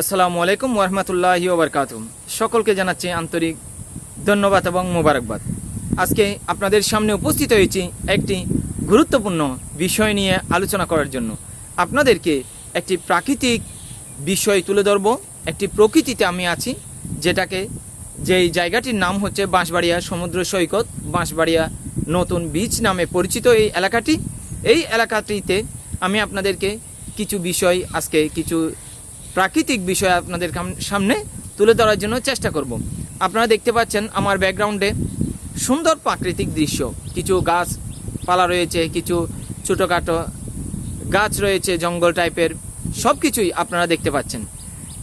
আসসালামু আলাইকুম ওরহমতুল্লাহি ওবরকাত সকলকে জানাচ্ছি আন্তরিক ধন্যবাদ এবং মোবারকবাদ। আজকে আপনাদের সামনে উপস্থিত হয়েছি একটি গুরুত্বপূর্ণ বিষয় নিয়ে আলোচনা করার জন্য। আপনাদেরকে একটি প্রাকৃতিক বিষয় তুলে ধরব। একটি প্রকৃতিতে আমি আছি, যেটাকে যেই জায়গাটির নাম হচ্ছে বাঁশবাড়িয়া সমুদ্র সৈকত, বাঁশবাড়িয়া নতুন বিচ নামে পরিচিত এই এলাকাটি। এই এলাকাটিতে আমি আপনাদেরকে কিছু বিষয়, আজকে কিছু প্রাকৃতিক বিষয় আপনাদের সামনে তুলে ধরার জন্য চেষ্টা করব। আপনারা দেখতে পাচ্ছেন আমার ব্যাকগ্রাউন্ডে সুন্দর প্রাকৃতিক দৃশ্য। কিছু গাছ পালা রয়েছে, কিছু ছোটোখাটো গাছ রয়েছে, জঙ্গল টাইপের সব কিছুই আপনারা দেখতে পাচ্ছেন।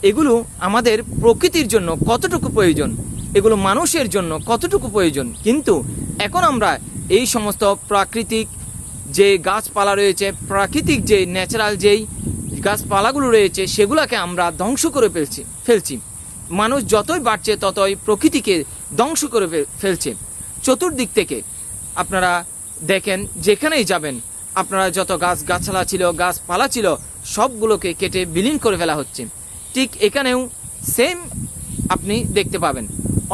এগুলো আমাদের প্রকৃতির জন্য কতটুকু প্রয়োজন? এগুলো মানুষের জন্য কতটুকু প্রয়োজন? কিন্তু এখন আমরা এই সমস্ত প্রাকৃতিক যে গাছপালা রয়েছে, প্রাকৃতিক যে ন্যাচারাল যেই গাছপালাগুলো রয়েছে, সেগুলোকে আমরা ধ্বংস করে ফেলছি ফেলছি। মানুষ যতই বাড়ছে, ততই প্রকৃতিকে ধ্বংস করে ফেলছে। চতুর্দিক থেকে আপনারা দেখেন, যেখানেই যাবেন, আপনারা যত গাছ গাছালা ছিল, গাছপালা ছিল, সবগুলোকে কেটে বিলীন করে ফেলা হচ্ছে। ঠিক এখানেও সেম আপনি দেখতে পাবেন।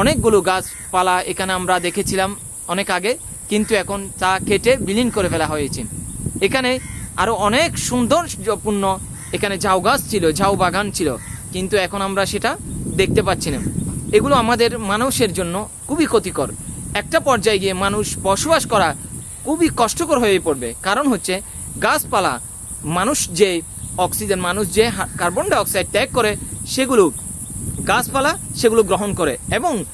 অনেকগুলো গাছপালা এখানে আমরা দেখেছিলাম অনেক আগে, কিন্তু এখন তা কেটে বিলীন করে ফেলা হয়েছে। এখানে আরও অনেক সৌন্দর্যপূর্ণ এখানে ঝাউ গাছ ছিল, ঝাউ বাগান ছিল, কিন্তু এখন আমরা সেটা দেখতে পাচ্ছি না। এগুলো আমাদের মানুষের জন্য খুবই ক্ষতিকর। একটা পর্যায়ে গিয়ে মানুষ বসবাস করা খুবই কষ্টকর হয়ে পড়বে। কারণ হচ্ছে, গাছপালা, মানুষ যে অক্সিজেন, মানুষ যে কার্বন ডাই অক্সাইড ত্যাগ করে, সেগুলো গাছপালা, সেগুলো গ্রহণ করে এবং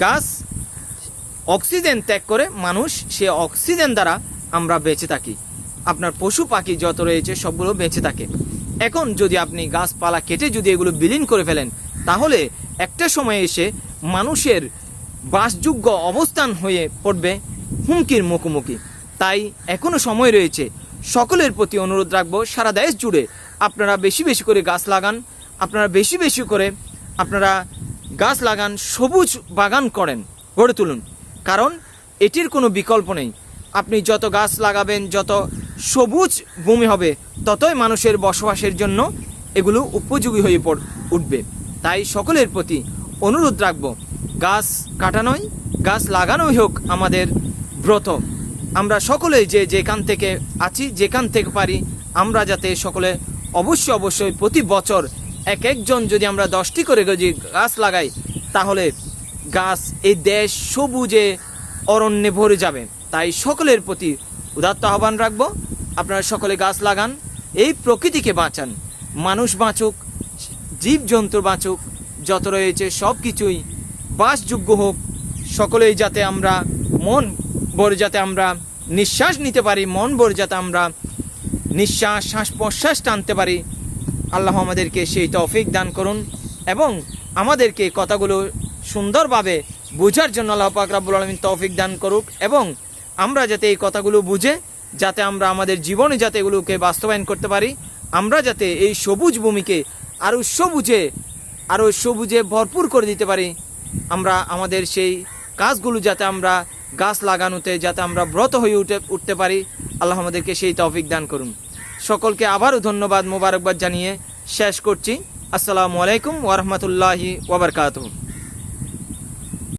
গাছ অক্সিজেন ত্যাগ করে মানুষ সে অক্সিজেন দ্বারা আমরা বেঁচে থাকি। আপনার পশু পাখি যত রয়েছে, সবগুলো বেঁচে থাকে। এখন যদি আপনি গাছপালা কেটে যদি এগুলো বিলীন করে ফেলেন, তাহলে একটা সময় এসে মানুষের বাসযোগ্য অবস্থান হয়ে পড়বে হুমকির মুখোমুখি। তাই এখনও সময় রয়েছে। সকলের প্রতি অনুরোধ রাখব, সারা দেশ জুড়ে আপনারা বেশি বেশি করে গাছ লাগান, আপনারা বেশি বেশি করে আপনারা গাছ লাগান, সবুজ বাগান করেন, গড়ে তুলুন। কারণ এটির কোনো বিকল্প নেই। আপনি যত গাছ লাগাবেন, যত সবুজ ভূমি হবে, ততই মানুষের বসবাসের জন্য এগুলো উপযোগী হয়ে পড় উঠবে। তাই সকলের প্রতি অনুরোধ রাখব, গাছ কাটানোই, গাছ লাগানোই হোক আমাদের ব্রত। আমরা সকলেই যে যেখান থেকে আছি, যেখান থেকে পারি, আমরা যাতে সকলে অবশ্যই অবশ্যই প্রতি বছর এক একজন যদি আমরা দশটি করে যদি গাছ লাগাই, তাহলে গাছ, এই দেশ সবুজে অরণ্যে ভরে যাবে। তাই সকলের প্রতি উদাত্ত আহ্বান রাখব। আপনারা সকলে গাছ লাগান। এই প্রকৃতিকে বাঁচান। মানুষ বাঁচুক, জীবজন্তু বাঁচুক, যত রয়েছে সব কিছুই বাসযোগ্য হোক। সকলেই যাতে আমরা মন ভরে যাতে আমরা নিঃশ্বাস নিতে পারি, মন ভরে যাতে আমরা নিঃশ্বাস শ্বাস প্রশ্বাস টানতে পারি। আল্লাহ আমাদেরকে সেই তৌফিক দান করুন এবং আমাদেরকে কথাগুলো সুন্দরভাবে বোঝার জন্য আল্লাহ পাক রাব্বুল আলমিন তৌফিক দান করুক এবং আমরা যাতে এই কথাগুলো বুঝে যাতে আমরা আমাদের জীবনে যাতে এগুলোকে বাস্তবায়ন করতে পারি, আমরা যাতে এই সবুজ ভূমিকে আরও সবুজে আরও সবুজে ভরপুর করে দিতে পারি। আমরা আমাদের সেই কাজগুলো যাতে আমরা গাছ লাগানোতে যাতে আমরা ব্রত হয়ে উঠে, উঠতে পারি, আল্লাহ আমাদেরকে সেই তৌফিক দান করুন। সকলকে আবারও ধন্যবাদ, মোবারকবাদ জানিয়ে শেষ করছি। আসসালামু আলাইকুম ওরহমতুল্লাহি ওবরকাতুহ